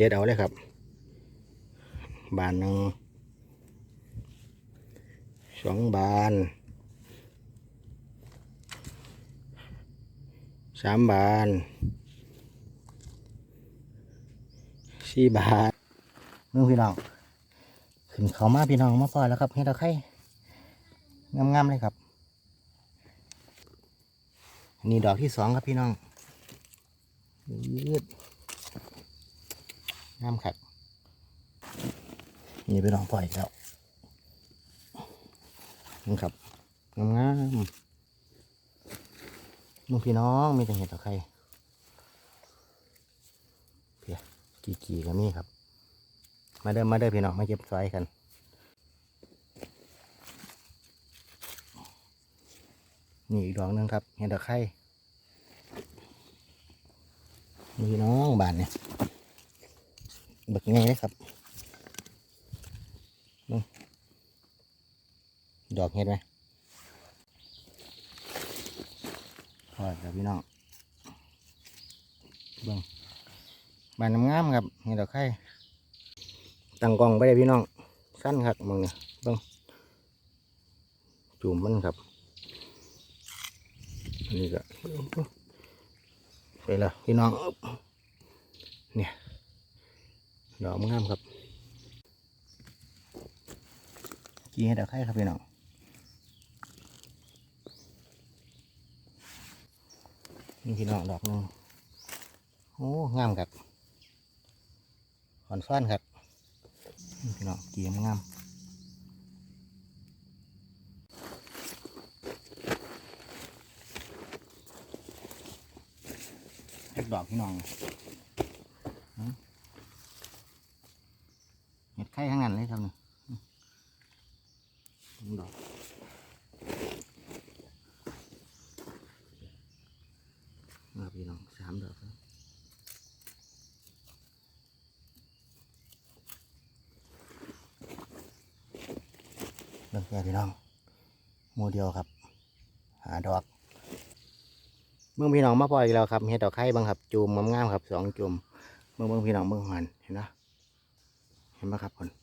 เด็ดเอาเลยครับ บานหนึ่งสองบานสามบานสี่บาทมึงพี่น้องขึ้นเขามาพี่น้องมาปล่อยแล้วครับให้เราไข่งามๆเลยครับอันนี้ดอกที่สองครับพี่น้องยืด งามครับนี่ไปลองปล่อยแล้วนี่ครับงามงามมึงพี่น้องมีแต่เห็ดตะไครเพียกี่กี่ก็มีครับ มาเดินมาเดินพี่น้องมาเก็บสอยกันนี่อีกดอกหนึงครับเห็ดตะไคร้นี่พี่น้องบานเนี่ย เบิกไงเลยครับดอกเห็ดไหมพอครับพี่น้องเบิ่งบานงามครับเห็ดดอกไข่ตั้งกล้องไปเลยพี่น้อง สั้นครับมึงเนี่ยเบิ่งจุ่มมันครับอันนี้ก็ไปแล้วพี่น้องเนี่ย ดอกงามครับกี่ให้ดอกไข่ครับพี่น้องนี่พี่น้องดอกนึงโอ้งามครับขอนฟ้านครับนี่พี่น้องกี่งามดอกพี่น้องหืมเห็ดไข่ทั้งนั้นเลยครับนี่ดอกมาพี่น้องสามดอกครับเบิ่งแค่พี่น้องหมูเดียวครับ หาดอก เมื่อพี่น้องมาปล่อยอีกแล้วครับเห็ดดอกไข่บ้างครับ จูมงามๆครับสองจูมเมื่อเมื่อพี่น้องเมื่อหันเห็นนะเห็นไหมครับคน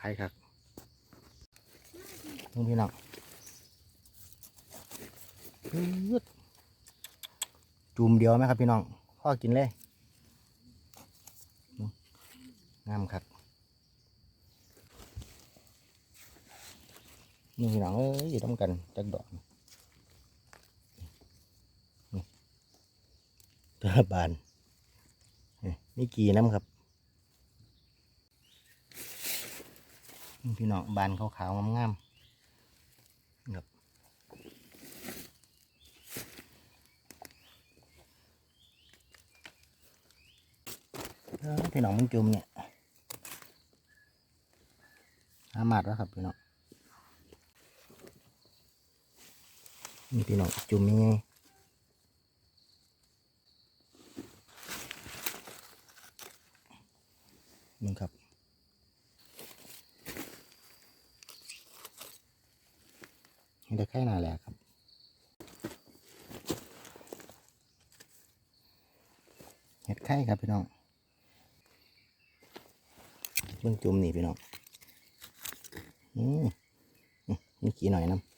ครับไล่ครับนี่พี่น้องปึ๊ดจุ่มเดียวไหมครับพี่น้องพ่อกินเลยงามครับนี่พี่น้องเอ้ยอยู่ต้องกันจักดอกนี่ตะบานนี่มีกี่น้ำครับ พี่น้องบานขาวๆงามๆครับพี่น้องมึงจุ่มเนี่ยหามาดแล้วครับพี่น้องนี่พี่น้องจุ่มยังไงนี่ครับ ได้แค่นาแหละครับเห็ดไข่ครับพี่น้องเบิ่งจุ่มนี่พี่น้องอืมอืมมีกี่หน่อยน้ำ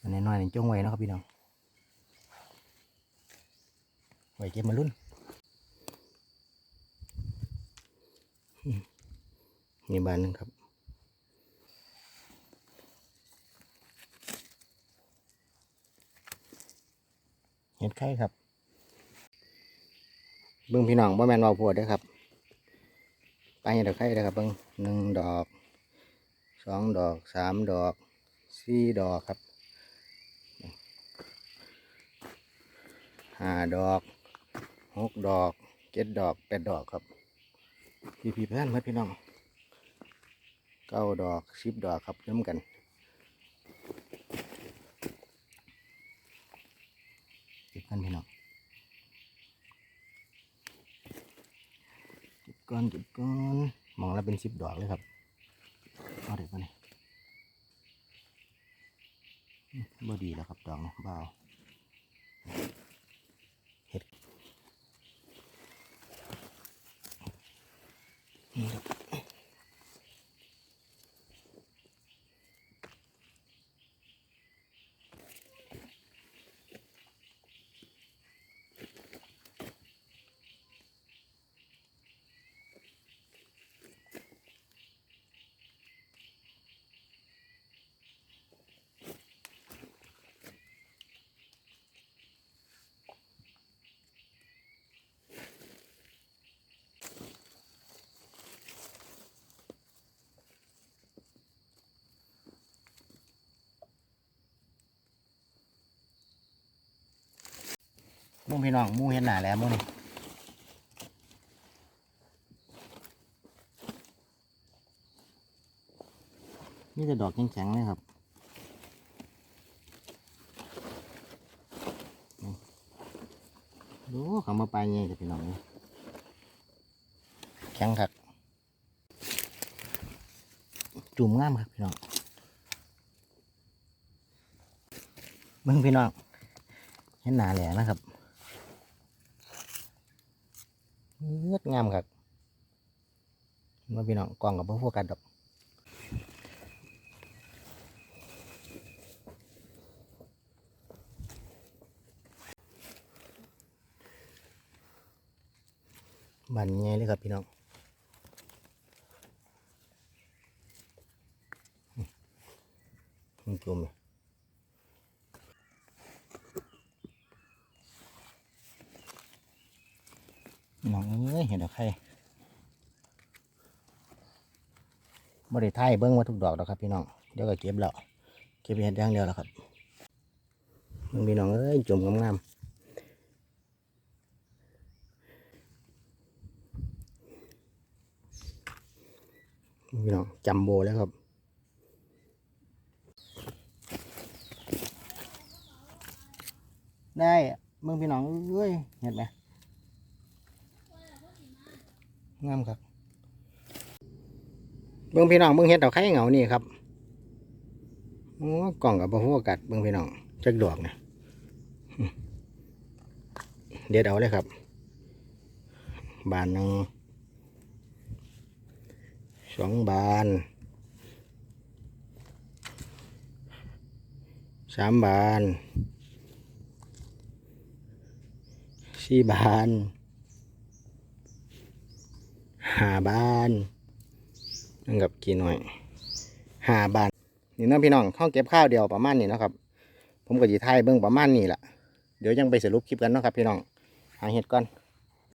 อันนี้น้อยนี่จงไว้นะครับพี่น้องไว้เก็บมารุ่นมนี่บานหนึ่งครับ เห็ดไข่ครับ เบิ้งพี่น้องบ่แมนเวาพวดเด้อครับไปเห็ดไข่เด้อครับเบิ้งหนึ่งดอกสองดอกสามดอกสี่ดอกครับห้าดอกหกดอกเจ็ดดอกแปดดอกครับพี่พี่เพื่อนมาพี่น้องเก้าดอกสิบดอกครับน้ำกัน กันพี่น้องจุดก้อนจุดก้อนมองแล้วเป็นสิบดอกเลยครับเอาเด็กมาเนี่ยบ่ดีแล้วครับดอกนะเบา มึงพี่น้องหมูเห็นหนาแล้วหมูนี่นี่จะดอกแข็งๆเลยครับดูเขามาไปเงี้ยพี่น้องนะแข็งครับจุ่มง่ามครับพี่น้องมึงพี่น้องเห็นหนาแหลงนะครับ เลือดงามครับมาพี่น้องกล่องกับพวกโฟกัสดอกบันไงเลยครับพี่น้องมันจุ่มเลย น้องเอ้ยเห็นดอกไข่บ่ได้ไทยเบิ้งมาทุกดอกดอกครับพี่น้อง เดี๋ยวก็เก็บแล้ว เก็บเห็ดอย่างเดียวแล้วครับมึงพี่น้องเอ้ยจุ่มงามๆมึงพี่น้องจัมโบแล้วครับได้มึงพี่น้องเอ้ยเห็นไหม งามครับเบิ่งพี่น้องเบิ่งเห็ดดอกไข่เหงานี่ครับโอ้กล่องกับหัวกัดเบิ่งพี่น้องจักดอกเนี่ยอืมเด็ดเอาเลยครับ บานหนึ่งสองบานสามบานสี่บาน หาบ้านนั่งกับกี่หน่อยหาบ้านนี่น้องพี่น้องเข้าเก็บข้าวเดียวประมาณนี้นะครับ ผมก็จะทายเบื้องประมาณนี้แหละเดี๋ยวยังไปสรุปคลิปกันเนาะครับพี่น้องหาเห็ดก่อน